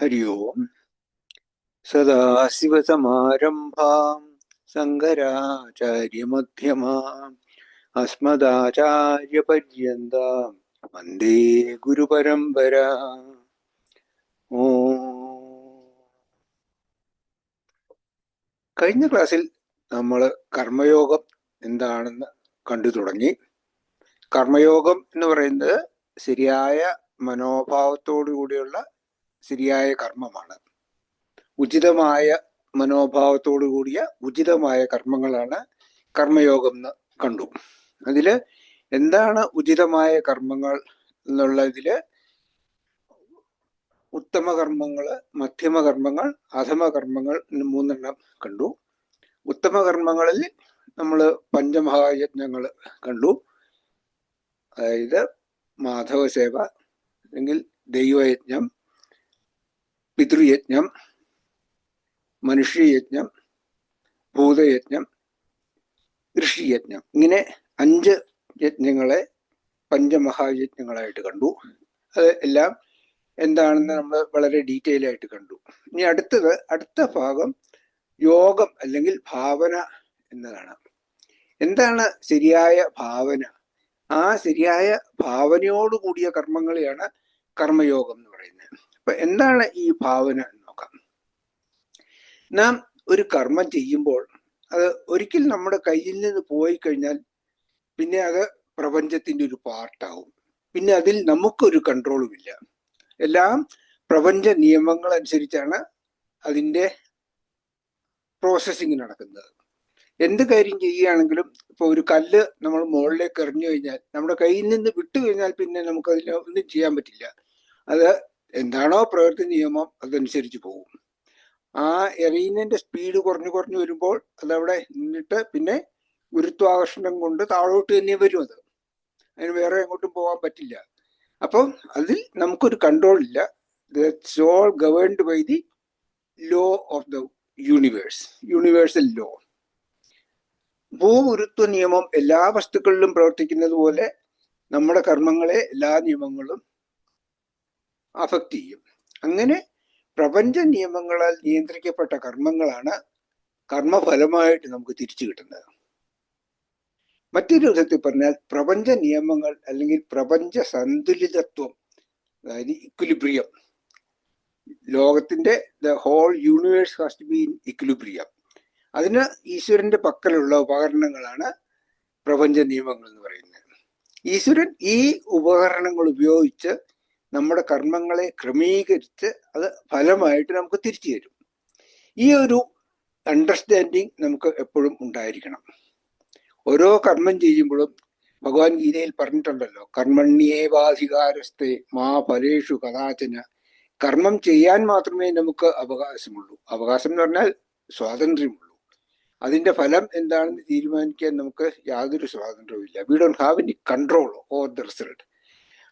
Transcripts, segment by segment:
हरि ओम् सदाशिवसमारम्भाम् शङ्कराचार्यमध्यमाम् अस्मदाचार्यपर्यन्ताम् वन्दे ഗുരുപരമ്പര ഓ കഴിഞ്ഞ ക്ലാസ്സിൽ നമ്മൾ കർമ്മയോഗം എന്താണെന്ന് കണ്ടു തുടങ്ങി കർമ്മയോഗം എന്ന് പറയുന്നത് ശരിയായ മനോഭാവത്തോടു കൂടിയുള്ള ശരിയായ കർമ്മമാണ്. ഉചിതമായ മനോഭാവത്തോടു കൂടിയ ഉചിതമായ കർമ്മങ്ങളാണ് കർമ്മയോഗം എന്ന് കണ്ടു. അതിൽ എന്താണ് ഉചിതമായ കർമ്മങ്ങൾ എന്നുള്ളതിൽ ഉത്തമ കർമ്മങ്ങൾ മധ്യമ കർമ്മങ്ങൾ അധമ കർമ്മങ്ങൾ മൂന്നെണ്ണം കണ്ടു. ഉത്തമ കർമ്മങ്ങളിൽ നമ്മൾ പഞ്ചമഹായജ്ഞങ്ങൾ കണ്ടു. അതായത് മാധവസേവ അല്ലെങ്കിൽ ദൈവയജ്ഞം പിതൃയജ്ഞം മനുഷ്യയജ്ഞം ഭൂതയജ്ഞം ഋഷിയജ്ഞം. ഇങ്ങനെ അഞ്ച് യജ്ഞങ്ങളെ പഞ്ചമഹായജ്ഞങ്ങളായിട്ട് കണ്ടു. അത് എല്ലാം എന്താണെന്ന് നമ്മൾ വളരെ ഡീറ്റെയിൽ ആയിട്ട് കണ്ടു. ഇനി അടുത്തത് അടുത്ത ഭാഗം യോഗം അല്ലെങ്കിൽ ഭാവന എന്നതാണ്. എന്താണ് ശരിയായ ഭാവന? ആ ശരിയായ ഭാവനയോടുകൂടിയ കർമ്മങ്ങളെയാണ് കർമ്മയോഗം എന്ന് പറയുന്നത്. അപ്പൊ എന്താണ് ഈ ഭാവന നോക്കാം. നാം ഒരു കർമ്മം ചെയ്യുമ്പോൾ അത് ഒരിക്കൽ നമ്മുടെ കയ്യിൽ നിന്ന് പോയി കഴിഞ്ഞാൽ പിന്നെ അത് പ്രപഞ്ചത്തിന്റെ ഒരു പാർട്ടാവും പിന്നെ അതിൽ നമുക്കൊരു കൺട്രോളും ഇല്ല. എല്ലാം പ്രപഞ്ച നിയമങ്ങൾ അനുസരിച്ചാണ് അതിന്റെ പ്രോസസ്സിങ് നടക്കുന്നത്. എന്ത് കാര്യം ചെയ്യുകയാണെങ്കിലും ഇപ്പോൾ ഒരു കല്ല് നമ്മൾ മുകളിലേക്ക് എറിഞ്ഞു കഴിഞ്ഞാൽ നമ്മുടെ കയ്യിൽ നിന്ന് വിട്ടു കഴിഞ്ഞാൽ പിന്നെ നമുക്ക് അതിന് ഒന്നും ചെയ്യാൻ പറ്റില്ല. അത് എന്താണോ പ്രവൃത്തി നിയമം അതനുസരിച്ച് പോകും. ആ എറിയുന്നതിന്റെ സ്പീഡ് കുറഞ്ഞു കുറഞ്ഞു വരുമ്പോൾ അതവിടെ നിന്നിട്ട് പിന്നെ ഗുരുത്വാകർഷണം കൊണ്ട് താഴോട്ട് തന്നെ വരും അത്. അതിന് വേറെ എങ്ങോട്ടും പോകാൻ പറ്റില്ല. അപ്പം അതിൽ നമുക്കൊരു കൺട്രോൾ ഇല്ല. That's all governed by the law of the universe universal law ഭൂഗുരുത്വ നിയമം എല്ലാ വസ്തുക്കളിലും പ്രവർത്തിക്കുന്നത് പോലെ നമ്മുടെ കർമ്മങ്ങളെ എല്ലാ നിയമങ്ങളും അഫക്റ്റ് ചെയ്യും. അങ്ങനെ പ്രപഞ്ച നിയമങ്ങളാൽ നിയന്ത്രിക്കപ്പെട്ട കർമ്മങ്ങളാണ് കർമ്മഫലമായിട്ട് നമുക്ക് തിരിച്ചു കിട്ടുന്നത്. മറ്റൊരു വിധത്തിൽ പറഞ്ഞാൽ പ്രപഞ്ച നിയമങ്ങൾ അല്ലെങ്കിൽ പ്രപഞ്ച സന്തുലിതത്വം അതായത് ഇക്വിലിബ്രിയം ലോകത്തിന്റെ the whole universe has to be in equilibrium അതിന് ഈശ്വരന്റെ പക്കലുള്ള ഉപകരണങ്ങളാണ് പ്രപഞ്ച നിയമങ്ങൾ എന്ന് പറയുന്നത്. ഈശ്വരൻ ഈ ഉപകരണങ്ങൾ ഉപയോഗിച്ച് നമ്മുടെ കർമ്മങ്ങളെ ക്രമീകരിച്ച് അത് ഫലമായിട്ട് നമുക്ക് തിരിച്ചു തരും. ഈ ഒരു അണ്ടർസ്റ്റാൻഡിങ് നമുക്ക് എപ്പോഴും ഉണ്ടായിരിക്കണം. ഓരോ കർമ്മം ചെയ്യുമ്പോഴും ഭഗവാൻ ഗീതയിൽ പറഞ്ഞിട്ടുണ്ടല്ലോ കർമ്മണ്യേവാധികാരസ്ഥെ മാ ഫലേഷു കഥാചന. കർമ്മം ചെയ്യാൻ മാത്രമേ നമുക്ക് അവകാശമുള്ളൂ. അവകാശം എന്ന് പറഞ്ഞാൽ സ്വാതന്ത്ര്യമുള്ളൂ. അതിന്റെ ഫലം എന്താണെന്ന് തീരുമാനിക്കാൻ നമുക്ക് യാതൊരു സ്വാതന്ത്ര്യവും ഇല്ല we don't have any control over the result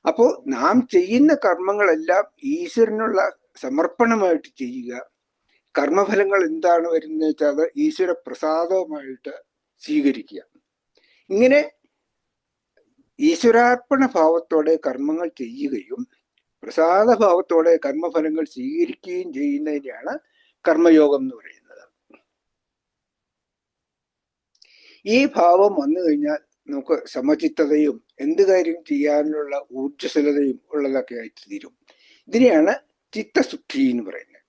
അപ്പോൾ നാം ചെയ്യുന്ന കർമ്മങ്ങളെല്ലാം ഈശ്വരനുള്ള സമർപ്പണമായിട്ട് ചെയ്യുക. കർമ്മഫലങ്ങൾ എന്താണ് വരുന്നത് വെച്ചാൽ അത് ഈശ്വര പ്രസാദവുമായിട്ട് സ്വീകരിക്കുക. ഇങ്ങനെ ഈശ്വരാർപ്പണ ഭാവത്തോടെ കർമ്മങ്ങൾ ചെയ്യുകയും പ്രസാദ ഭാവത്തോടെ കർമ്മഫലങ്ങൾ സ്വീകരിക്കുകയും ചെയ്യുന്നതിനെയാണ് കർമ്മയോഗം എന്ന് പറയുന്നത്. ഈ ഭാവം വന്നു കഴിഞ്ഞാൽ നമുക്ക് സമചിത്തതയും എന്ത് കാര്യം ചെയ്യാനുള്ള ഊർജസ്വലതയും ഉള്ളതൊക്കെ ആയിട്ട് തീരും. ഇതിനെയാണ് ചിത്തശുദ്ധി എന്ന് പറയുന്നത്.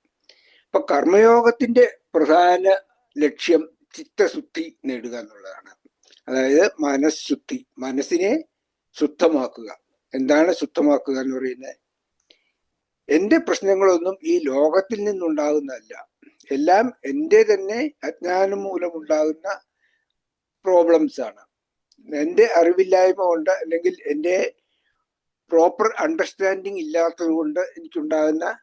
അപ്പൊ കർമ്മയോഗത്തിന്റെ പ്രധാന ലക്ഷ്യം ചിത്തശുദ്ധി നേടുക എന്നുള്ളതാണ്. അതായത് മനഃശുദ്ധി മനസ്സിനെ ശുദ്ധമാക്കുക. എന്താണ് ശുദ്ധമാക്കുക എന്ന് പറയുന്നത്? എന്റെ പ്രശ്നങ്ങളൊന്നും ഈ ലോകത്തിൽ നിന്നുണ്ടാകുന്നതല്ല. എല്ലാം എന്റെ തന്നെ അജ്ഞാനം മൂലമുണ്ടാകുന്ന പ്രോബ്ലംസ് ആണ്. എന്റെ അറിവില്ലായ്മ കൊണ്ട് അല്ലെങ്കിൽ എന്റെ പ്രോപ്പർ അണ്ടർസ്റ്റാൻഡിങ് ഇല്ലാത്തത് കൊണ്ട് എനിക്കുണ്ടാകുന്ന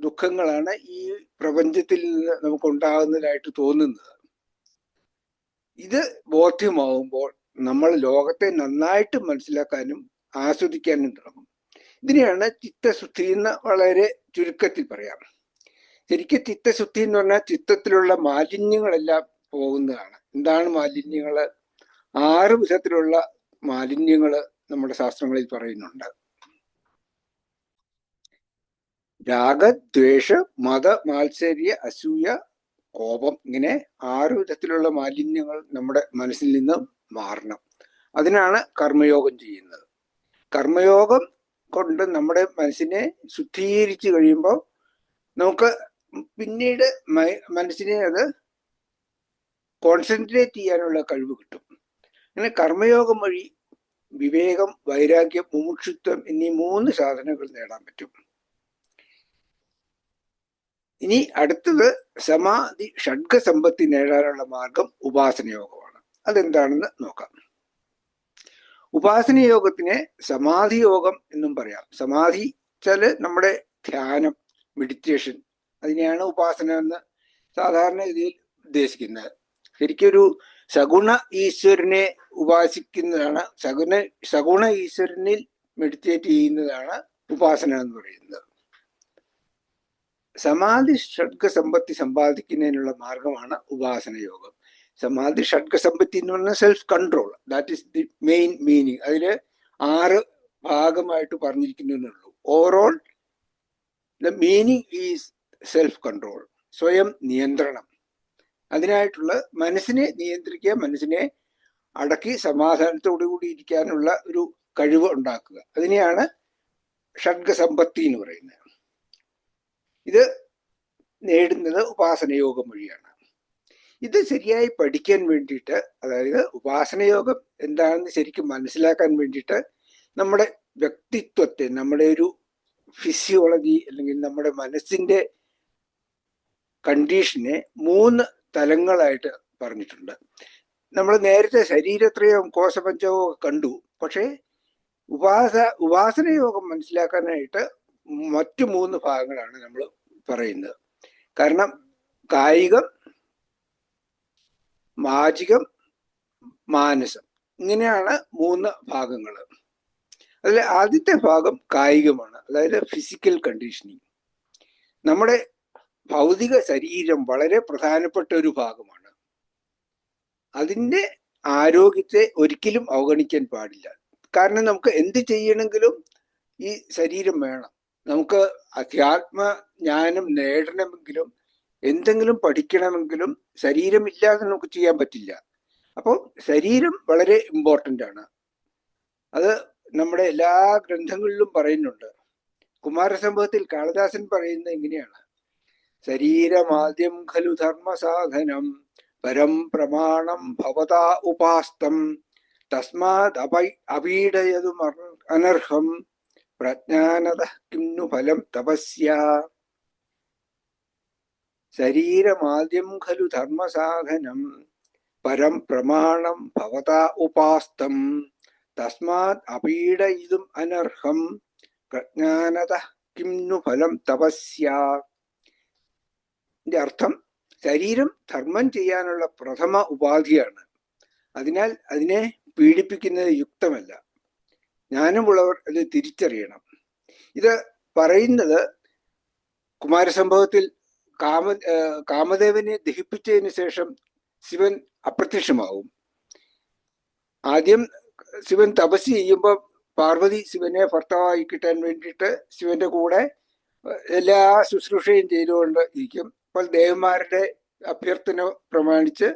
ദുഃഖങ്ങളാണ് ഈ പ്രപഞ്ചത്തിൽ നിന്ന് നമുക്ക് ഉണ്ടാകുന്നതായിട്ട് തോന്നുന്നത്. ഇത് ബോധ്യമാവുമ്പോൾ നമ്മൾ ലോകത്തെ നന്നായിട്ട് മനസ്സിലാക്കാനും ആസ്വദിക്കാനും തുടങ്ങും. ഇതിനെയാണ് ചിത്തശുദ്ധി എന്ന് വളരെ ചുരുക്കത്തിൽ പറയാം. ശരിക്കും ചിത്തശുദ്ധി എന്ന് പറഞ്ഞാൽ ചിത്തത്തിലുള്ള മാലിന്യങ്ങളെല്ലാം പോകുന്നതാണ്. എന്താണ് മാലിന്യങ്ങൾ ആറ് വിധത്തിലുള്ള മാലിന്യങ്ങൾ നമ്മുടെ ശാസ്ത്രങ്ങളിൽ പറയുന്നുണ്ട്. രാഗ ദ്വേഷ മത മാത്സര്യ അസൂയ കോപം ഇങ്ങനെ ആറ് വിധത്തിലുള്ള മാലിന്യങ്ങൾ നമ്മുടെ മനസ്സിൽ നിന്ന് മാറണം. അതിനാണ് കർമ്മയോഗം ചെയ്യുന്നത്. കർമ്മയോഗം കൊണ്ട് നമ്മുടെ മനസ്സിനെ ശുദ്ധീകരിച്ചു കഴിയുമ്പോൾ നമുക്ക് പിന്നീട് മനസ്സിനെ അത് കോൺസെൻട്രേറ്റ് ചെയ്യാനുള്ള കഴിവ് കിട്ടും. അങ്ങനെ കർമ്മയോഗം വഴി വിവേകം വൈരാഗ്യം മുമുക്ഷുത്വം എന്നീ മൂന്ന് സാധനങ്ങൾ നേടാൻ പറ്റും. ഇനി അടുത്തത് സമാധി ഷഡ്ഗസമ്പത്തി നേടാനുള്ള മാർഗം ഉപാസനയോഗമാണ്. അതെന്താണെന്ന് നോക്കാം. ഉപാസന യോഗത്തിനെ സമാധി യോഗം എന്നും പറയാം. സമാധി വെച്ചാൽ നമ്മുടെ ധ്യാനം മെഡിറ്റേഷൻ അതിനെയാണ് ഉപാസന എന്ന് സാധാരണ ഇതിൽ ഉദ്ദേശിക്കുന്നത്. ശരിക്കൊരു സഗുണ ഈശ്വരനെ ഉപാസിക്കുന്നതാണ്. സഗുണ സഗുണ ഈശ്വരനിൽ മെഡിറ്റേറ്റ് ചെയ്യുന്നതാണ് ഉപാസന എന്ന് പറയുന്നത്. സമാധി ഷഡ്ഗ സമ്പത്തി സമ്പാദിക്കുന്നതിനുള്ള മാർഗമാണ് ഉപാസന യോഗം. സമാധി ഷഡ്ഗ സമ്പത്തി എന്ന് പറഞ്ഞാൽ self control that is the main meaning അതിൽ ആറ് ഭാഗമായിട്ട് പറഞ്ഞിരിക്കുന്നുള്ളൂ overall the meaning is self control സ്വയം നിയന്ത്രണം. അതിനായിട്ടുള്ള മനസ്സിനെ നിയന്ത്രിക്കുക മനസ്സിനെ അടക്കി സമാധാനത്തോടു കൂടി ഇരിക്കാനുള്ള ഒരു കഴിവ് ഉണ്ടാക്കുക. അതിനെയാണ് ഷഡ്ഗസമ്പത്തി എന്ന് പറയുന്നത്. ഇത് നേടുന്നത് ഉപാസനയോഗം വഴിയാണ്. ഇത് ശരിയായി പഠിക്കാൻ വേണ്ടിയിട്ട് അതായത് ഉപാസനയോഗം എന്താണെന്ന് ശരിക്കും മനസ്സിലാക്കാൻ വേണ്ടിയിട്ട് നമ്മുടെ വ്യക്തിത്വത്തെ നമ്മുടെ ഒരു ഫിസിയോളജി അല്ലെങ്കിൽ നമ്മുടെ മനസ്സിന്റെ കണ്ടീഷനെ മൂന്ന് തലങ്ങളായിട്ട് പറഞ്ഞിട്ടുണ്ട്. നമ്മൾ നേരത്തെ ശരീരത്രയവും കോശപഞ്ചവും കണ്ടു. പക്ഷേ ഉപാസ യോഗം മനസ്സിലാക്കാനായിട്ട് മറ്റു മൂന്ന് ഭാഗങ്ങളാണ് നമ്മൾ പറയുന്നത്. കാരണം കായികം മാജികം മാനസം. ഇങ്ങനെയാണ് മൂന്ന് ഭാഗങ്ങൾ. അതിൽ ആദ്യത്തെ ഭാഗം കായികമാണ്. അതായത് ഫിസിക്കൽ കണ്ടീഷനിങ് നമ്മുടെ ഭൗതിക ശരീരം വളരെ പ്രധാനപ്പെട്ട ഒരു ഭാഗമാണ്. അതിന്റെ ആരോഗ്യത്തെ ഒരിക്കലും അവഗണിക്കാൻ പാടില്ല. കാരണം നമുക്ക് എന്ത് ചെയ്യണമെങ്കിലും ഈ ശരീരം വേണം. നമുക്ക് അധ്യാത്മ ജ്ഞാനം നേടണമെങ്കിലും എന്തെങ്കിലും പഠിക്കണമെങ്കിലും ശരീരമില്ലാതെ നമുക്ക് ചെയ്യാൻ പറ്റില്ല. അപ്പോൾ ശരീരം വളരെ ഇമ്പോർട്ടന്റ് ആണ്. അത് നമ്മുടെ എല്ലാ ഗ്രന്ഥങ്ങളിലും പറയുന്നുണ്ട്. കുമാരസംഭവത്തിൽ കാളിദാസൻ പറയുന്നത് ഇങ്ങനെയാണ്. ശരീരമാദ്യം ഖലു ധർമ്മസാധനം. പരം പ്രമാണം ഭവതാ ഉപാസ്തം. തസ്മാത് അപൈ അപീഡയതു അനർഹം. പ്രജ്ഞാനത കിന്നു ഫലം തപസ്യ. ശരീരമാദ്യം ഖലു ധർമ്മസാധനം. പരം പ്രമാണം ഭവതാ ഉപാസ്തം. തസ്മാത് അപീഡയിതും അനർഹം. പ്രജ്ഞാനത കിന്നു ഫലം തപസ്യ. അർത്ഥം ശരീരം ധർമ്മം ചെയ്യാനുള്ള പ്രഥമ ഉപാധിയാണ്. അതിനാൽ അതിനെ പീഡിപ്പിക്കുന്നത് യുക്തമല്ല. ജ്ഞാനമുള്ളവർ അത് തിരിച്ചറിയണം. ഇത് പറയുന്നത് കുമാരസംഭവത്തിൽ കാമ കാമദേവനെ ദഹിപ്പിച്ചതിന് ശേഷം ശിവൻ അപ്രത്യക്ഷമാവും. ആദ്യം ശിവൻ തപസ് ചെയ്യുമ്പോൾ പാർവതി ശിവനെ ഭർത്താവായി കിട്ടാൻ വേണ്ടിയിട്ട് ശിവന്റെ കൂടെ എല്ലാ ശുശ്രൂഷയും ചെയ്തുകൊണ്ട് ഇരിക്കും. അപ്പോൾ ദേവന്മാരുടെ അഭ്യർത്ഥന പ്രമാണിച്ച്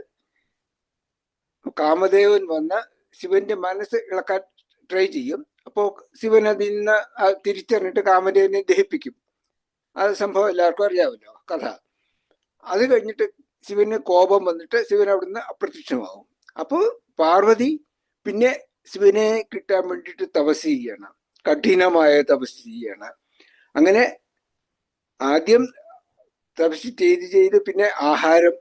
കാമദേവൻ വന്ന് ശിവന്റെ മനസ്സ് ഇളക്കാൻ ട്രൈ ചെയ്യും. അപ്പോൾ ശിവൻ അതിൽ നിന്ന് തിരിച്ചറിഞ്ഞിട്ട് കാമദേവനെ ദഹിപ്പിക്കും. അത് സംഭവം എല്ലാവർക്കും അറിയാമല്ലോ കഥ. അത് കഴിഞ്ഞിട്ട് ശിവന് കോപം വന്നിട്ട് ശിവൻ അവിടുന്ന് അപ്രത്യക്ഷമാവും. അപ്പോൾ പാർവതി പിന്നെ ശിവനെ കിട്ടാൻ വേണ്ടിയിട്ട് തപസ് ചെയ്യണം. കഠിനമായ തപസ് ചെയ്യണം. അങ്ങനെ ആദ്യം തപസ് ചെയ്ത് ചെയ്ത് പിന്നെ ആഹാരം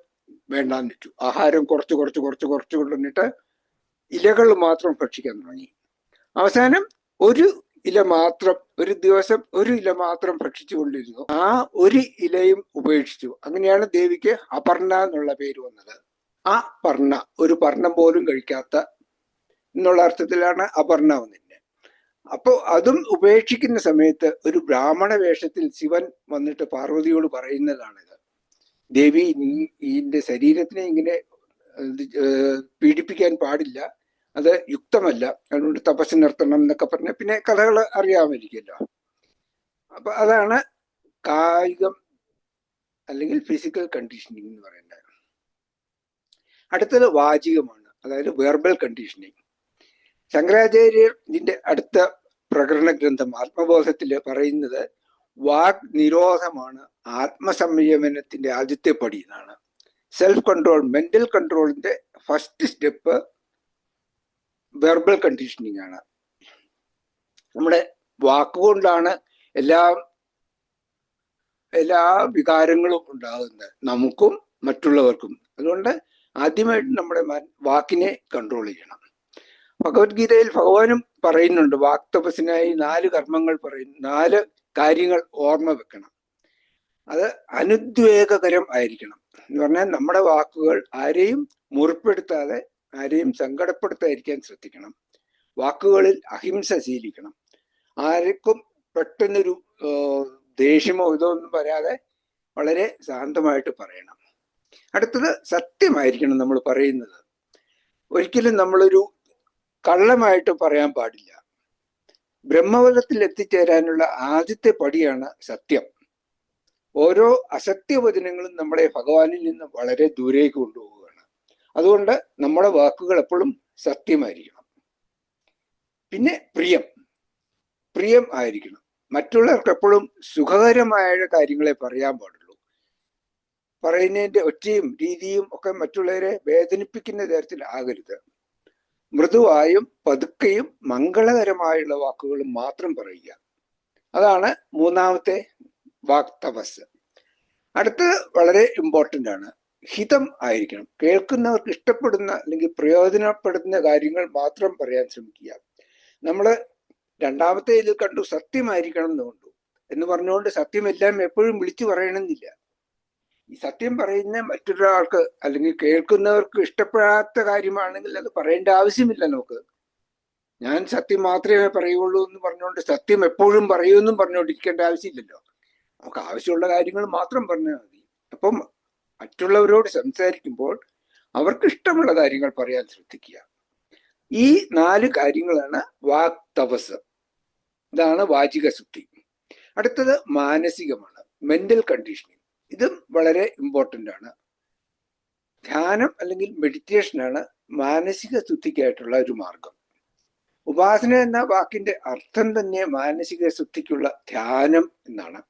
വേണ്ടാന്ന് വെച്ചു. ആഹാരം കുറച്ച് കുറച്ച് കുറച്ച് കുറച്ച് കൊണ്ടുവന്നിട്ട് ഇലകൾ മാത്രം ഭക്ഷിക്കാൻ തുടങ്ങി. അവസാനം ഒരു ഇല മാത്രം ഒരു ദിവസം ഒരു ഇല മാത്രം ഭക്ഷിച്ചുകൊണ്ടിരുന്നു ആ ഒരു ഇലയും ഉപേക്ഷിച്ചു. അങ്ങനെയാണ് ദേവിക്ക് അപർണ എന്നുള്ള പേര് വന്നത്. ആ പർണ ഒരു പർണം പോലും കഴിക്കാത്ത എന്നുള്ള അർത്ഥത്തിലാണ് അപർണ വന്നിട്ട് അപ്പോൾ അതും ഉപേക്ഷിക്കുന്ന സമയത്ത് ഒരു ബ്രാഹ്മണ വേഷത്തിൽ ശിവൻ വന്നിട്ട് പാർവതിയോട് പറയുന്നതാണിത്. ദേവി നീ ശരീരത്തിനെ ഇങ്ങനെ പീഡിപ്പിക്കാൻ പാടില്ല. അത് യുക്തമല്ല. അതുകൊണ്ട് തപസ് നിർത്തണം എന്നൊക്കെ പറഞ്ഞ പിന്നെ കഥകൾ അറിയാമായിരിക്കുമല്ലോ. അപ്പൊ അതാണ് കായികം അല്ലെങ്കിൽ ഫിസിക്കൽ കണ്ടീഷനിങ് എന്ന് പറയുന്നത്. അടുത്തത് വാചികമാണ്. അതായത് വെർബൽ കണ്ടീഷനിങ് ശങ്കരാചാര്യർ ഇതിന്റെ അടുത്ത പ്രകരണ ഗ്രന്ഥം ആത്മബോധത്തിൽ പറയുന്നത് വാക് നിരോധമാണ് ആത്മസംയമനത്തിന്റെ ആദ്യത്തെ പടി എന്നാണ്. സെൽഫ് കൺട്രോൾ മെന്റൽ കൺട്രോളിന്റെ ഫസ്റ്റ് സ്റ്റെപ്പ് വെർബൽ കണ്ടീഷനിങ് ആണ്. നമ്മുടെ വാക്കുകൊണ്ടാണ് എല്ലാ എല്ലാ വികാരങ്ങളും ഉണ്ടാകുന്നത്. നമുക്കും മറ്റുള്ളവർക്കും. അതുകൊണ്ട് ആദ്യമായിട്ട് നമ്മുടെ വാക്കിനെ കൺട്രോൾ ചെയ്യണം. ഭഗവത്ഗീതയിൽ ഭഗവാനും പറയുന്നുണ്ട് വാക്തപസിനായി നാല് കർമ്മങ്ങൾ പറയുന്നു നാല് കാര്യങ്ങൾ ഓർമ്മ വെക്കണം. അത് അനുദ്വേഗകരം ആയിരിക്കണം. എന്ന് പറഞ്ഞാൽ നമ്മുടെ വാക്കുകൾ ആരെയും മുറിപ്പെടുത്താതെ ആരെയും സങ്കടപ്പെടുത്താതിരിക്കാൻ ശ്രദ്ധിക്കണം. വാക്കുകളിൽ അഹിംസ ശീലിക്കണം. ആർക്കും പെട്ടെന്നൊരു ദേഷ്യമോ ഇതോ ഒന്നും വരാതെ വളരെ ശാന്തമായിട്ട് പറയണം. അടുത്തത് സത്യമായിരിക്കണം നമ്മൾ പറയുന്നത്. ഒരിക്കലും നമ്മളൊരു കള്ളമായിട്ട് പറയാൻ പാടില്ല. ബ്രഹ്മവലത്തിൽ എത്തിച്ചേരാനുള്ള ആദ്യത്തെ പടിയാണ് സത്യം. ഓരോ അസത്യവചനങ്ങളും നമ്മളെ ഭഗവാനിൽ നിന്ന് വളരെ ദൂരേക്ക് കൊണ്ടുപോവുകയാണ്. അതുകൊണ്ട് നമ്മുടെ വാക്കുകൾ എപ്പോഴും സത്യമായിരിക്കണം. പിന്നെ പ്രിയം. പ്രിയം ആയിരിക്കണം. മറ്റുള്ളവർക്ക് എപ്പോഴും സുഖകരമായ കാര്യങ്ങളെ പറയാൻ പാടുള്ളൂ. പറയുന്നതിന്റെ ഒറ്റയും രീതിയും ഒക്കെ മറ്റുള്ളവരെ വേദനിപ്പിക്കുന്ന തരത്തിൽ ആകരുത്. മൃദുവായും പതുക്കെയും മംഗളകരമായുള്ള വാക്കുകൾ മാത്രം പറയുക. അതാണ് മൂന്നാമത്തെ വാക് തപസ് അടുത്തത് വളരെ ഇമ്പോർട്ടന്റ് ആണ്. ഹിതം ആയിരിക്കണം. കേൾക്കുന്നവർക്ക് ഇഷ്ടപ്പെടുന്ന അല്ലെങ്കിൽ പ്രയോജനപ്പെടുന്ന കാര്യങ്ങൾ മാത്രം പറയാൻ ശ്രമിക്കുക. നമ്മൾ രണ്ടാമത്തെ ഇതിൽ കണ്ടു സത്യമായിരിക്കണം എന്ന് കണ്ടു. എന്ന് പറഞ്ഞുകൊണ്ട് സത്യമെല്ലാം എപ്പോഴും വിളിച്ചു പറയണമെന്നില്ല. ഈ സത്യം പറയുന്ന മറ്റൊരാൾക്ക് അല്ലെങ്കിൽ കേൾക്കുന്നവർക്ക് ഇഷ്ടപ്പെടാത്ത കാര്യമാണെങ്കിൽ അത് പറയേണ്ട ആവശ്യമില്ല നമുക്ക്. ഞാൻ സത്യം മാത്രമേ പറയുള്ളൂ എന്ന് പറഞ്ഞുകൊണ്ട് സത്യം എപ്പോഴും പറയുമെന്നും പറഞ്ഞുകൊണ്ടിരിക്കേണ്ട ആവശ്യമില്ലല്ലോ. നമുക്ക് ആവശ്യമുള്ള കാര്യങ്ങൾ മാത്രം പറഞ്ഞാൽ മതി. അപ്പം മറ്റുള്ളവരോട് സംസാരിക്കുമ്പോൾ അവർക്ക് ഇഷ്ടമുള്ള കാര്യങ്ങൾ പറയാൻ ശ്രദ്ധിക്കുക. ഈ നാല് കാര്യങ്ങളാണ് വാക് തപസ് ഇതാണ് വാചിക ശുദ്ധി അടുത്തത് മാനസികമാണ്. മെന്റൽ കണ്ടീഷനിങ് ഇതും വളരെ ഇമ്പോർട്ടന്റ് ആണ്. ധ്യാനം അല്ലെങ്കിൽ മെഡിറ്റേഷൻ ആണ് മാനസിക ശുദ്ധിക്കായിട്ടുള്ള ഒരു മാർഗം. ഉപാസന എന്ന വാക്കിന്റെ അർത്ഥം തന്നെ മാനസിക ശുദ്ധിക്കുള്ള ധ്യാനം എന്നാണ്.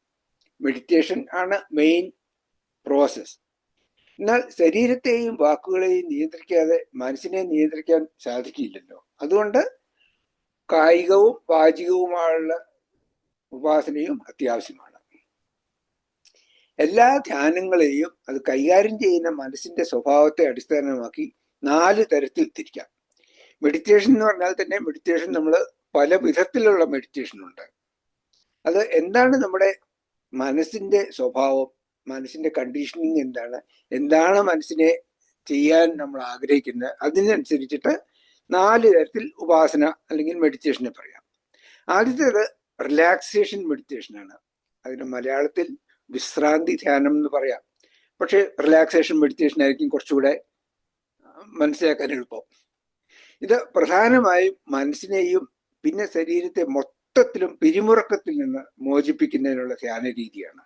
മെഡിറ്റേഷൻ ആണ് മെയിൻ പ്രോസസ് എന്നാൽ ശരീരത്തെയും വാക്കുകളെയും നിയന്ത്രിക്കാതെ മനസ്സിനെ നിയന്ത്രിക്കാൻ സാധിക്കില്ലല്ലോ. അതുകൊണ്ട് കായികവും വാചികവുമായുള്ള ഉപാസനയും അത്യാവശ്യമാണ്. എല്ലാ ധ്യാനങ്ങളെയും അത് കൈകാര്യം ചെയ്യുന്ന മനസ്സിന്റെ സ്വഭാവത്തെ അടിസ്ഥാനമാക്കി നാല് തരത്തിൽ തിരിക്കാം. മെഡിറ്റേഷൻ എന്ന് പറഞ്ഞാൽ തന്നെ മെഡിറ്റേഷൻ നമ്മൾ പല വിധത്തിലുള്ള മെഡിറ്റേഷൻ ഉണ്ട്. അത് എന്താണ് നമ്മുടെ മനസ്സിന്റെ സ്വഭാവം മനസ്സിന്റെ കണ്ടീഷനിങ് എന്താണ് എന്താണ് മനസ്സിനെ ചെയ്യാൻ നമ്മൾ ആഗ്രഹിക്കുന്നത് അതിനനുസരിച്ചിട്ട് നാല് തരത്തിൽ ഉപാസന അല്ലെങ്കിൽ മെഡിറ്റേഷനെ പറയാം. ആദ്യത്തേത് റിലാക്സേഷൻ മെഡിറ്റേഷൻ ആണ്. അതിന് മലയാളത്തിൽ വിശ്രാന്തി ധ്യാനം എന്ന് പറയാം. പക്ഷേ റിലാക്സേഷൻ മെഡിറ്റേഷൻ ആയിരിക്കും കുറച്ചുകൂടെ മനസ്സിലാക്കാൻ എളുപ്പം. ഇത് പ്രധാനമായും മനസ്സിനെയും പിന്നെ ശരീരത്തെ മൊത്തത്തിലും പിരിമുറക്കത്തിൽ നിന്ന് മോചിപ്പിക്കുന്നതിനുള്ള ധ്യാന രീതിയാണ്.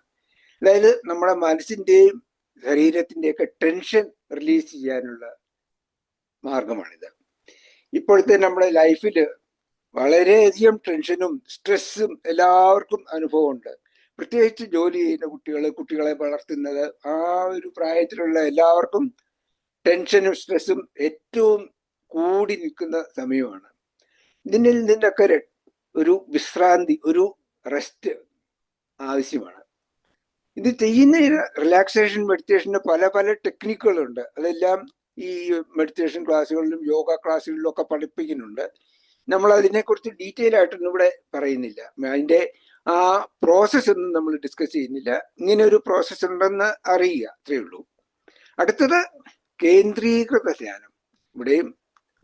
അതായത് നമ്മുടെ മനസ്സിന്റെയും ശരീരത്തിന്റെയൊക്കെ ടെൻഷൻ റിലീസ് ചെയ്യാനുള്ള മാർഗമാണിത്. ഇപ്പോഴത്തെ നമ്മുടെ ലൈഫിൽ വളരെയധികം ടെൻഷനും സ്ട്രെസ്സും എല്ലാവർക്കും അനുഭവമുണ്ട്. പ്രത്യേകിച്ച് ജോലി ചെയ്യുന്ന കുട്ടികൾ കുട്ടികളെ വളർത്തുന്നത് ആ ഒരു പ്രായത്തിലുള്ള എല്ലാവർക്കും ടെൻഷനും സ്ട്രെസ്സും ഏറ്റവും കൂടി നിൽക്കുന്ന സമയമാണ്. ഇതിനിൽ നിന്നൊക്കെ ഒരു വിശ്രാന്തി ഒരു റെസ്റ്റ് ആവശ്യമാണ്. ഇത് ചെയ്യുന്ന റിലാക്സേഷൻ മെഡിറ്റേഷന് പല പല ടെക്നിക്കുകളുണ്ട് അതെല്ലാം ഈ മെഡിറ്റേഷൻ ക്ലാസ്സുകളിലും യോഗ ക്ലാസ്സുകളിലും ഒക്കെ പഠിപ്പിക്കുന്നുണ്ട്. നമ്മൾ അതിനെക്കുറിച്ച് ഡീറ്റെയിൽ ആയിട്ടൊന്നും ഇവിടെ പറയുന്നില്ല. അതിന്റെ ആ പ്രോസസ്സ് ഒന്നും നമ്മൾ ഡിസ്കസ് ചെയ്യുന്നില്ല. ഇങ്ങനെ ഒരു പ്രോസസ്സ് ഉണ്ടെന്ന് അറിയുക അത്രയേ ഉള്ളൂ. അടുത്തത് കേന്ദ്രീകൃത ധ്യാനം. ഇവിടെയും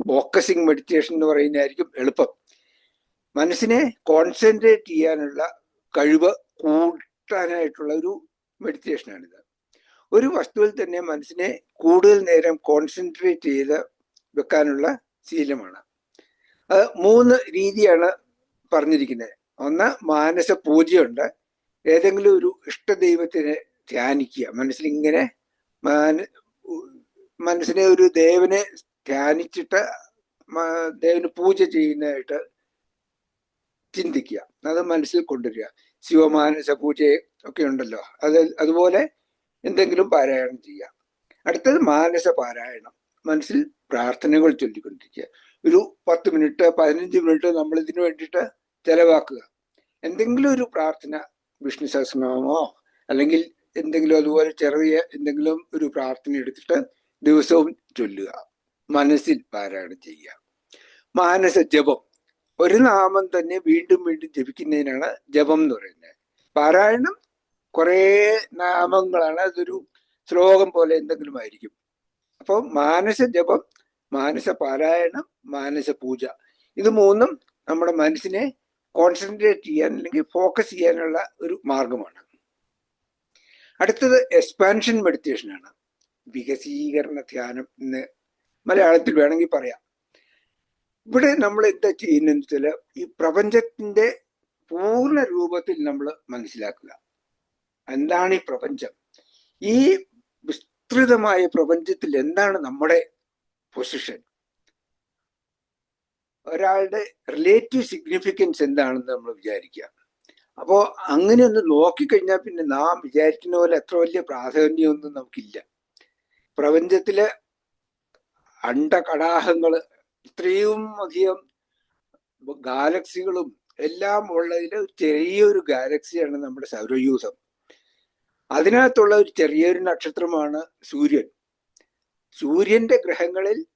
ഫോക്കസിങ് മെഡിറ്റേഷൻ എന്ന് പറയുന്നതായിരിക്കും എളുപ്പം. മനസ്സിനെ കോൺസെൻട്രേറ്റ് ചെയ്യാനുള്ള കഴിവ് കൂട്ടാനായിട്ടുള്ള ഒരു മെഡിറ്റേഷനാണിത് ഒരു വസ്തുവിൽ തന്നെ മനസ്സിനെ കൂടുതൽ നേരം കോൺസെൻട്രേറ്റ് ചെയ്ത് വെക്കാനുള്ള ശീലമാണ്. അത് മൂന്ന് രീതിയാണ് പറഞ്ഞിരിക്കുന്നത്. ഒന്ന് മാനസ പൂജയുണ്ട്. ഏതെങ്കിലും ഒരു ഇഷ്ടദൈവത്തിനെ ധ്യാനിക്കുക. മനസ്സിൽ ഇങ്ങനെ മാന- മനസ്സിനെ ഒരു ദേവനെ ധ്യാനിച്ചിട്ട് ദേവന് പൂജ ചെയ്യുന്നതായിട്ട് ചിന്തിക്കുക. അത് മനസ്സിൽ കൊണ്ടുവരിക. ശിവമാനസ പൂജ ഒക്കെ ഉണ്ടല്ലോ. അത് അതുപോലെ എന്തെങ്കിലും പാരായണം ചെയ്യുക. അടുത്തത് മാനസ പാരായണം. മനസ്സിൽ പ്രാർത്ഥനകൾ ചൊല്ലിക്കൊണ്ടിരിക്കുക. ഒരു പത്ത് മിനിറ്റ് പതിനഞ്ച് മിനിറ്റ് നമ്മൾ ഇതിനു വേണ്ടിയിട്ട് ചെലവാക്കുക. എന്തെങ്കിലും ഒരു പ്രാർത്ഥന വിഷ്ണു സഹസ്രനാമോ അല്ലെങ്കിൽ എന്തെങ്കിലും അതുപോലെ ചെറിയ എന്തെങ്കിലും ഒരു പ്രാർത്ഥന എടുത്തിട്ട് ദിവസവും ചൊല്ലുക. മനസ്സിൽ പാരായണം ചെയ്യുക. മാനസ ജപം. ഒരു നാമം തന്നെ വീണ്ടും വീണ്ടും ജപിക്കുന്നതിനാണ് ജപം എന്ന് പറയുന്നത്. പാരായണം കുറേ നാമങ്ങളാണ്. അതൊരു ശ്ലോകം പോലെ എന്തെങ്കിലും ആയിരിക്കും. അപ്പോൾ മാനസ ജപം മാനസ പാരായണം മാനസ പൂജ. ഇത് മൂന്നും നമ്മുടെ മനസ്സിനെ കോൺസെൻട്രേറ്റ് ചെയ്യാൻ അല്ലെങ്കിൽ ഫോക്കസ് ചെയ്യാനുള്ള ഒരു മാർഗമാണ്. അടുത്തത് എക്സ്പാൻഷൻ മെഡിറ്റേഷൻ ആണ്. വികസീകരണ ധ്യാനം എന്ന് മലയാളത്തിൽ വേണമെങ്കിൽ പറയാം. ഇവിടെ നമ്മൾ എന്താ ചെയ്യുന്നതെന്ന് വെച്ചാൽ ഈ പ്രപഞ്ചത്തിന്റെ പൂർണ രൂപത്തിൽ നമ്മൾ മനസ്സിലാക്കുക. എന്താണ് ഈ പ്രപഞ്ചം? ഈ വിസ്തൃതമായ പ്രപഞ്ചത്തിൽ എന്താണ് നമ്മുടെ പൊസിഷൻ ഒരാളുടെ റിലേറ്റീവ് സിഗ്നിഫിക്കൻസ് എന്താണെന്ന് നമ്മൾ വിചാരിക്കുക. അപ്പോൾ അങ്ങനെ ഒന്ന് നോക്കിക്കഴിഞ്ഞാൽ പിന്നെ നാം വിചാരിക്കുന്ന പോലെ അത്ര വലിയ പ്രാധാന്യമൊന്നും നമുക്കില്ല. പ്രപഞ്ചത്തിലെ അണ്ടകടാഹങ്ങൾ ഇത്രയും അധികം ഗാലക്സികളും എല്ലാം ഉള്ളതിൽ ചെറിയൊരു ഗാലക്സിയാണ് നമ്മുടെ സൗരയൂഥം. അതിനകത്തുള്ള ഒരു ചെറിയൊരു നക്ഷത്രമാണ് സൂര്യൻ. സൂര്യന്റെ ഗ്രഹങ്ങളിൽ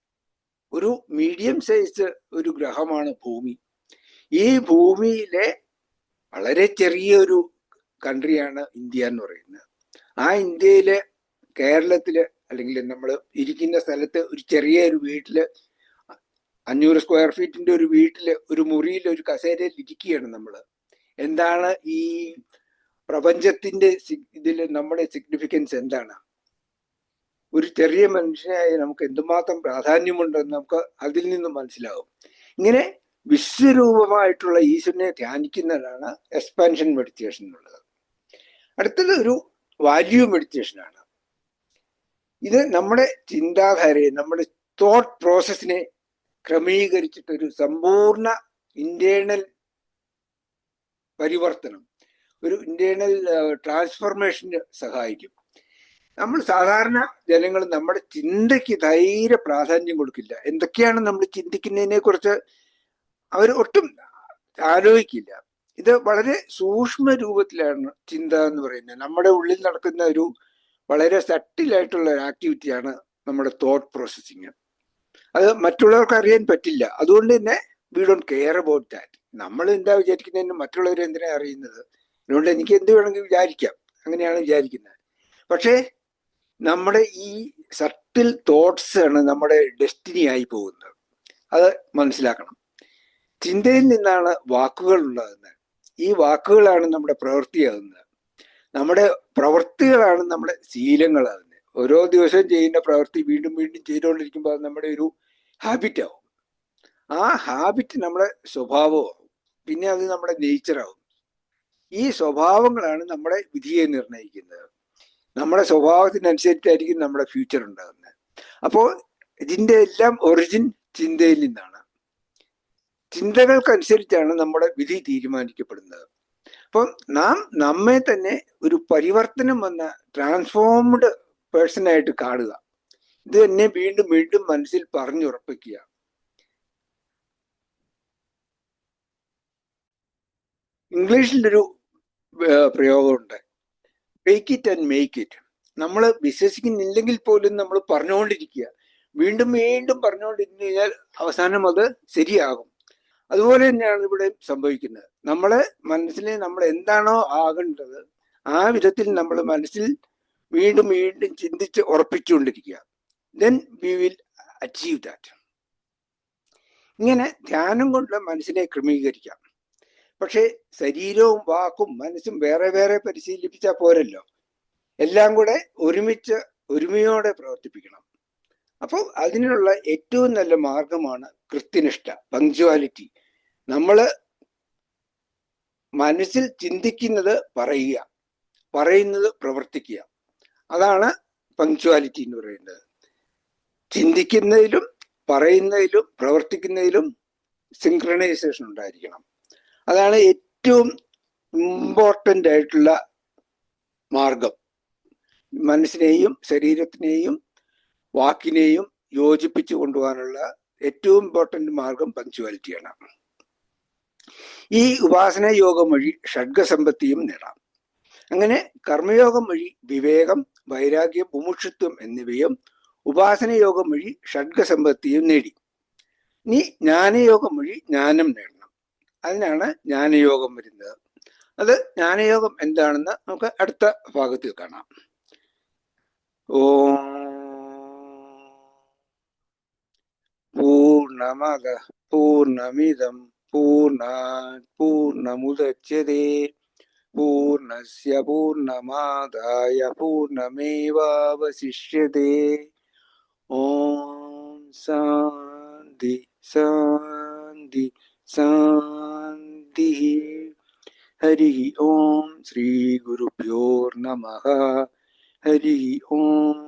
ഒരു മീഡിയം സൈസ് ഒരു ഗ്രഹമാണ് ഭൂമി. ഈ ഭൂമിയിലെ വളരെ ചെറിയൊരു കൺട്രിയാണ് ഇന്ത്യ എന്ന് പറയുന്നത്. ആ ഇന്ത്യയിലെ കേരളത്തിൽ അല്ലെങ്കിൽ നമ്മൾ ഇരിക്കുന്ന സ്ഥലത്ത് ഒരു ചെറിയ ഒരു വീട്ടിൽ അഞ്ഞൂറ് സ്ക്വയർ ഫീറ്റിന്റെ ഒരു വീട്ടിൽ ഒരു മുറിയിൽ ഒരു കസേരയിൽ ഇരിക്കുകയാണ് നമ്മൾ എന്താണ് ഈ പ്രപഞ്ചത്തിന്റെ ഇതിൽ നമ്മുടെ സിഗ്നിഫിക്കൻസ് എന്താണ്? ഒരു ചെറിയ മനുഷ്യനായി നമുക്ക് എന്തുമാത്രം പ്രാധാന്യമുണ്ടെന്ന് നമുക്ക് അതിൽ നിന്ന് മനസ്സിലാകും ഇങ്ങനെ വിശ്വരൂപമായിട്ടുള്ള ഈശ്വരനെ ധ്യാനിക്കുന്നതാണ് എക്സ്പാൻഷൻ മെഡിറ്റേഷൻ എന്നുള്ളത്. അടുത്തത് ഒരു വാല്യൂ മെഡിറ്റേഷൻ ആണ്. ഇത് നമ്മുടെ ചിന്താധാരയെ നമ്മുടെ തോട്ട് പ്രോസസ്സിനെ ക്രമീകരിച്ചിട്ടൊരു സമ്പൂർണ ഇന്റേണൽ പരിവർത്തനം ഒരു ഇന്റേണൽ ട്രാൻസ്ഫോർമേഷന് സഹായിക്കും. നമ്മൾ സാധാരണ ജനങ്ങൾ നമ്മുടെ ചിന്തയ്ക്ക് ധൈര്യ പ്രാധാന്യം കൊടുക്കില്ല. എന്തൊക്കെയാണ് നമ്മൾ ചിന്തിക്കുന്നതിനെ കുറിച്ച് അവർ ഒട്ടും ആലോചിക്കില്ല. ഇത് വളരെ സൂക്ഷ്മ രൂപത്തിലാണ് ചിന്ത എന്ന് പറയുന്നത്. നമ്മുടെ ഉള്ളിൽ നടക്കുന്ന ഒരു വളരെ സട്ടിലായിട്ടുള്ള ഒരു ആക്ടിവിറ്റിയാണ് നമ്മുടെ തോട്ട് പ്രോസസ്സിങ് അത് മറ്റുള്ളവർക്ക് അറിയാൻ പറ്റില്ല. അതുകൊണ്ട് തന്നെ we don't care about that നമ്മൾ എന്താ വിചാരിക്കുന്നതിന് മറ്റുള്ളവർ എന്തിനാ അറിയുന്നത്? അതുകൊണ്ട് എനിക്ക് എന്ത് വേണമെങ്കിൽ വിചാരിക്കാം. അങ്ങനെയാണ് വിചാരിക്കുന്നത്. പക്ഷേ നമ്മുടെ ഈ സട്ടിൽ തോട്ട്സ് ആണ് നമ്മുടെ ഡെസ്റ്റിനി ആയി പോകുന്നത്. അത് മനസ്സിലാക്കണം. ചിന്തയിൽ നിന്നാണ് വാക്കുകൾ ഉണ്ടാകുന്നത്. ഈ വാക്കുകളാണ് നമ്മുടെ പ്രവൃത്തിയാകുന്നത് നമ്മുടെ പ്രവൃത്തികളാണ് നമ്മുടെ ശീലങ്ങളാകുന്നത് ഓരോ ദിവസവും ചെയ്യുന്ന പ്രവൃത്തി വീണ്ടും വീണ്ടും ചെയ്തുകൊണ്ടിരിക്കുമ്പോൾ അത് നമ്മുടെ ഒരു ഹാബിറ്റ് ആവും. ആ ഹാബിറ്റ് നമ്മുടെ സ്വഭാവമാവും പിന്നെ അത് നമ്മുടെ നേച്ചറാവും ഈ സ്വഭാവങ്ങളാണ് നമ്മുടെ വിധിയെ നിർണയിക്കുന്നത്. നമ്മുടെ സ്വഭാവത്തിനനുസരിച്ചായിരിക്കും നമ്മുടെ ഫ്യൂച്ചർ ഉണ്ടാകുന്നത്. അപ്പോൾ ഇതിന്റെ എല്ലാം ഒറിജിൻ ചിന്തയിൽ നിന്നാണ്. ചിന്തകൾക്കനുസരിച്ചാണ് നമ്മുടെ വിധി തീരുമാനിക്കപ്പെടുന്നത്. അപ്പം നാം നമ്മെ തന്നെ ഒരു പരിവർത്തനം വന്ന ട്രാൻസ്ഫോംഡ് പേഴ്സണായിട്ട് കാണുക. ഇത് തന്നെ വീണ്ടും വീണ്ടും മനസ്സിൽ പറഞ്ഞുറപ്പിക്കുക. ഇംഗ്ലീഷിലൊരു പ്രയോഗമുണ്ട്. Make it and make it നമ്മൾ വിശ്വസിക്കുന്നില്ലെങ്കിൽ പോലും നമ്മൾ പറഞ്ഞുകൊണ്ടിരിക്കുക. വീണ്ടും വീണ്ടും പറഞ്ഞുകൊണ്ടിരുന്നു കഴിഞ്ഞാൽ അവസാനം അത് ശരിയാകും. അതുപോലെ തന്നെയാണ് ഇവിടെ സംഭവിക്കുന്നത്. നമ്മളെ മനസ്സിൽ നമ്മൾ എന്താണോ ആകേണ്ടത് ആ വിധത്തിൽ നമ്മൾ മനസ്സിൽ വീണ്ടും വീണ്ടും ചിന്തിച്ച് ഉറപ്പിച്ചുകൊണ്ടിരിക്കുക. Then we will achieve that ഇങ്ങനെ ധ്യാനം കൊണ്ട് മനസ്സിനെ ക്രമീകരിക്കാം. പക്ഷേ ശരീരവും വാക്കും മനസ്സും വേറെ വേറെ പരിശീലിപ്പിച്ചാൽ പോരല്ലോ. എല്ലാം കൂടെ ഒരുമിച്ച് ഒരുമയോടെ പ്രവർത്തിപ്പിക്കണം. അപ്പോൾ അതിനുള്ള ഏറ്റവും നല്ല മാർഗമാണ് കൃത്യനിഷ്ഠ പങ്ക്ച്വാലിറ്റി നമ്മൾ മനസ്സിൽ ചിന്തിക്കുന്നത് പറയുക പറയുന്നത് പ്രവർത്തിക്കുക. അതാണ് പങ്ക്ച്വാലിറ്റി എന്ന് പറയുന്നത്. ചിന്തിക്കുന്നതിലും പറയുന്നതിലും പ്രവർത്തിക്കുന്നതിലും സിങ്ക്രണൈസേഷൻ ഉണ്ടായിരിക്കണം. അതാണ് ഏറ്റവും ഇമ്പോർട്ടന്റ് ആയിട്ടുള്ള മാർഗം. മനസ്സിനെയും ശരീരത്തിനെയും വാക്കിനെയും യോജിപ്പിച്ചു കൊണ്ടുപോകാനുള്ള ഏറ്റവും ഇമ്പോർട്ടന്റ് മാർഗം പങ്ക്ച്വാലിറ്റിയാണ് ഈ ഉപാസന യോഗം വഴി ഷഡ്ഗസമ്പത്തിയും നേടാം. അങ്ങനെ കർമ്മയോഗം വഴി വിവേകം വൈരാഗ്യം മുമുക്ഷുത്വം എന്നിവയും ഉപാസന യോഗം വഴി ഷഡ്ഗസമ്പത്തിയും നേടി. ഇനി ജ്ഞാനയോഗം വഴി ജ്ഞാനം നേടണം അതിനാണ് ജ്ഞാനയോഗം വരുന്നത്. അത് ജ്ഞാനയോഗം എന്താണെന്ന് നമുക്ക് അടുത്ത ഭാഗത്തിൽ കാണാം. ഓം പൂർണമത പൂർണമിതം പൂർണ പൂർണമുദച്യത്തെ പൂർണസ്യ പൂർണമാദായ പൂർണമേവാവശിഷ്യതേ. ഓം സാന്തി സാന്തി ശാന്തി. ഹരി ഓം ശ്രീ ഗുരുഭ്യോ നമഃ ഹരി ഓം